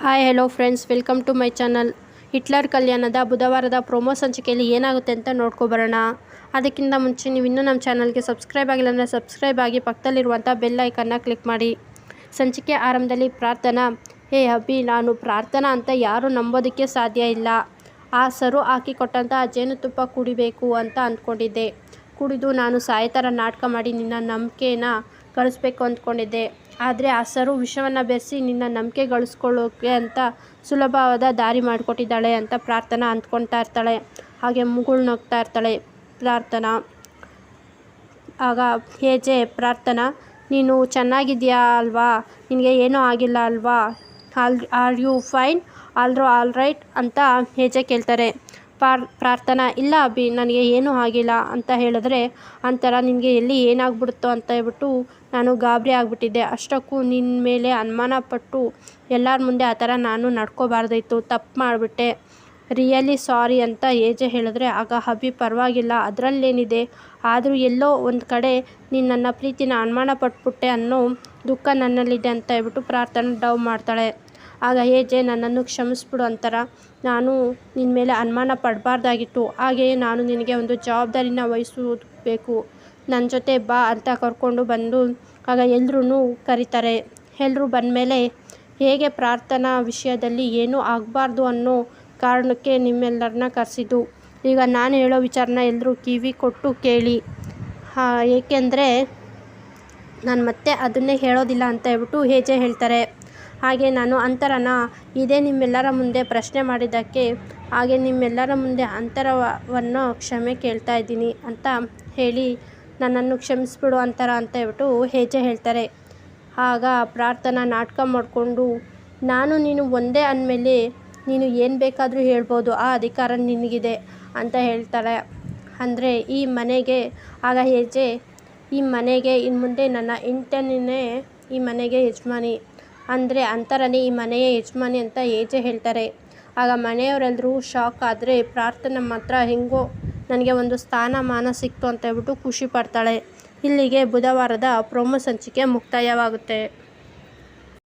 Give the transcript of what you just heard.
Hi hello friends welcome to my channel Hitler ಕಲ್ಯಾಣದ ಬುಧವಾರದ promo ಸಂಚಿಕೆಯಲ್ಲಿ ಏನಾಗುತ್ತೆ ಅಂತ ನೋಡ್ಕೊಬರೋಣ ಅದಕ್ಕಿಂತ ಮುಂಚೆ ನೀವು ಇನ್ನೂ ನಮ್ಮ ಚಾನಲ್ಗೆ ಸಬ್ಸ್ಕ್ರೈಬ್ ಆಗಿಲ್ಲ ಅಂದರೆ ಸಬ್ಸ್ಕ್ರೈಬ್ ಆಗಿ ಪಕ್ಕದಲ್ಲಿರುವಂಥ ಬೆಲ್ ಐಕನ್ನ ಕ್ಲಿಕ್ ಮಾಡಿ. ಸಂಚಿಕೆ ಆರಂಭದಲ್ಲಿ ಪ್ರಾರ್ಥನಾ. ಹೇ ಅಭಿ, ನಾನು ಪ್ರಾರ್ಥನಾ ಅಂತ ಯಾರೂ ನಂಬೋದಕ್ಕೆ ಸಾಧ್ಯ ಇಲ್ಲ. ಆ ಸರು ಹಾಕಿ ಕೊಟ್ಟಂಥ ಆ ಜೇನುತುಪ್ಪ ಕುಡಿಬೇಕು ಅಂತ ಅಂದ್ಕೊಂಡಿದ್ದೆ. ಕುಡಿದು ನಾನು ಸಾಯೋ ಥರ ನಾಟಕ ಮಾಡಿ ನಿನ್ನ ನಂಬಿಕೆನ ಗಳಿಸ್ಬೇಕು ಅಂದ್ಕೊಂಡಿದ್ದೆ. ಆದರೆ ಆ ಸರು ವಿಷವನ್ನು ಬೆರೆಸಿ ನಿನ್ನ ನಂಬಿಕೆ ಗಳಿಸ್ಕೊಳ್ಳೋಕೆ ಅಂತ ಸುಲಭವಾದ ದಾರಿ ಮಾಡಿಕೊಟ್ಟಿದ್ದಾಳೆ ಅಂತ ಪ್ರಾರ್ಥನಾ ಅಂದ್ಕೊಳ್ತಾ ಇರ್ತಾಳೆ. ಹಾಗೆ ಮುಗುಳು ನಗ್ತಾ ಇರ್ತಾಳೆ. ಪ್ರಾರ್ಥನಾ. ಆಗ ಹೇಜೆ ಪ್ರಾರ್ಥನಾ, ನೀನು ಚೆನ್ನಾಗಿದೆಯಾ ಅಲ್ವಾ? ನಿನಗೆ ಏನೂ ಆಗಿಲ್ಲ ಅಲ್ವಾ? All, are you fine? ಆಲ್ರೋ all right ಅಂತ ಹೇಜೆ ಕೇಳ್ತಾರೆ. ಪಾರ್, ಪ್ರಾರ್ಥನಾ, ಇಲ್ಲ ಅಭಿ, ನನಗೆ ಏನೂ ಆಗಿಲ್ಲ ಅಂತ ಹೇಳಿದ್ರೆ, ಅಂತರ, ನಿನಗೆ ಎಲ್ಲಿ ಏನಾಗ್ಬಿಡುತ್ತೋ ಅಂತ ಹೇಳ್ಬಿಟ್ಟು ನಾನು ಗಾಬರಿ ಆಗಿಬಿಟ್ಟಿದ್ದೆ. ಅಷ್ಟಕ್ಕೂ ನಿನ್ನ ಮೇಲೆ ಅನುಮಾನ ಪಟ್ಟು ಎಲ್ಲರ ಮುಂದೆ ಆ ಥರ ನಾನು ನಡ್ಕೋಬಾರ್ದಿತ್ತು ತಪ್ಪು ಮಾಡಿಬಿಟ್ಟೆ. ರಿಯಲಿ ಸಾರಿ ಅಂತ ಏಜೆ ಹೇಳಿದ್ರೆ ಆಗ ಅಭಿ ಪರವಾಗಿಲ್ಲ. ಅದರಲ್ಲೇನಿದೆ? ಆದರೂ ಎಲ್ಲೋ ಒಂದು ಕಡೆ ನೀನು ನನ್ನ ಪ್ರೀತಿನ ಅನುಮಾನ ಪಟ್ಬಿಟ್ಟೆ ಅನ್ನೋ ದುಃಖ ನನ್ನಲ್ಲಿದೆ ಅಂತ ಹೇಳ್ಬಿಟ್ಟು ಪ್ರಾರ್ಥನೆ ಡವ್ ಮಾಡ್ತಾಳೆ. ಆಗ ಏಜೆ ನನ್ನನ್ನು ಕ್ಷಮಿಸ್ಬಿಡು ಅಂತಾರ. ನಾನು ನಿನ್ನ ಮೇಲೆ ಅನುಮಾನ ಪಡಬಾರ್ದಾಗಿತ್ತು. ಹಾಗೆಯೇ ನಾನು ನಿನಗೆ ಒಂದು ಜವಾಬ್ದಾರಿನ ವಹಿಸಬೇಕು ನನ್ನ ಜೊತೆ ಬಾ ಅಂತ ಕರ್ಕೊಂಡು ಬಂದು ಆಗ ಎಲ್ರೂ ಕರೀತಾರೆ. ಎಲ್ಲರೂ ಬಂದಮೇಲೆ ಹೇಗೆ ಪ್ರಾರ್ಥನಾ ವಿಷಯದಲ್ಲಿ ಏನೂ ಆಗಬಾರ್ದು ಅನ್ನೋ ಕಾರಣಕ್ಕೆ ನಿಮ್ಮೆಲ್ಲರನ್ನ ಕರೆಸಿದ್ದು. ಈಗ ನಾನು ಹೇಳೋ ವಿಚಾರನ ಎಲ್ಲರೂ ಕಿವಿ ಕೊಟ್ಟು ಕೇಳಿ. ಏಕೆಂದರೆ ನಾನು ಮತ್ತೆ ಅದನ್ನೇ ಹೇಳೋದಿಲ್ಲ ಅಂತ ಹೇಳ್ಬಿಟ್ಟು ಹೇಜೆ ಹೇಳ್ತಾರೆ. ಹಾಗೆ ನಾನು ಅಂತರನ ಇದೇ ನಿಮ್ಮೆಲ್ಲರ ಮುಂದೆ ಪ್ರಶ್ನೆ ಮಾಡಿದ್ದಕ್ಕೆ ಹಾಗೆ ನಿಮ್ಮೆಲ್ಲರ ಮುಂದೆ ಅಂತರವನ್ನು ಕ್ಷಮೆ ಕೇಳ್ತಾ ಇದ್ದೀನಿ ಅಂತ ಹೇಳಿ ನನ್ನನ್ನು ಕ್ಷಮಿಸ್ಬಿಡು ಅಂತಾರ ಅಂತ ಹೇಳ್ಬಿಟ್ಟು ಹೆಜ್ಜೆ ಹೇಳ್ತಾರೆ. ಆಗ ಪ್ರಾರ್ಥನಾ ನಾಟಕ ಮಾಡಿಕೊಂಡು, ನಾನು ನೀನು ಒಂದೇ ಅಂದಮೇಲೆ ನೀನು ಏನು ಬೇಕಾದರೂ ಹೇಳ್ಬೋದು, ಆ ಅಧಿಕಾರ ನಿನಗಿದೆ ಅಂತ ಹೇಳ್ತಾಳೆ. ಅಂದರೆ ಈ ಮನೆಗೆ, ಆಗ ಹೆಜ್ಜೆ ಈ ಮನೆಗೆ ಇನ್ನು ಮುಂದೆ ನನ್ನ ಹೆಂಡತಿನೇ ಈ ಮನೆಗೆ ಯಜಮಾನಿ ಅಂದರೆ ಅಂತರನೇ ಈ ಮನೆಯ ಯಜಮಾನಿ ಅಂತ ಏಜೆ ಹೇಳ್ತಾರೆ. ಆಗ ಮನೆಯವರೆಲ್ಲರೂ ಶಾಕ್ ಆದರೆ ಪ್ರಾರ್ಥನೆ ಮಾತ್ರ ಹೆಂಗೋ ನನಗೆ ಒಂದು ಸ್ಥಾನಮಾನ ಸಿಕ್ತು ಅಂತ ಹೇಳ್ಬಿಟ್ಟು ಖುಷಿ ಪಡ್ತಾಳೆ. ಇಲ್ಲಿಗೆ ಬುಧವಾರದ ಪ್ರೊಮೋ ಸಂಚಿಕೆ ಮುಕ್ತಾಯವಾಗುತ್ತೆ.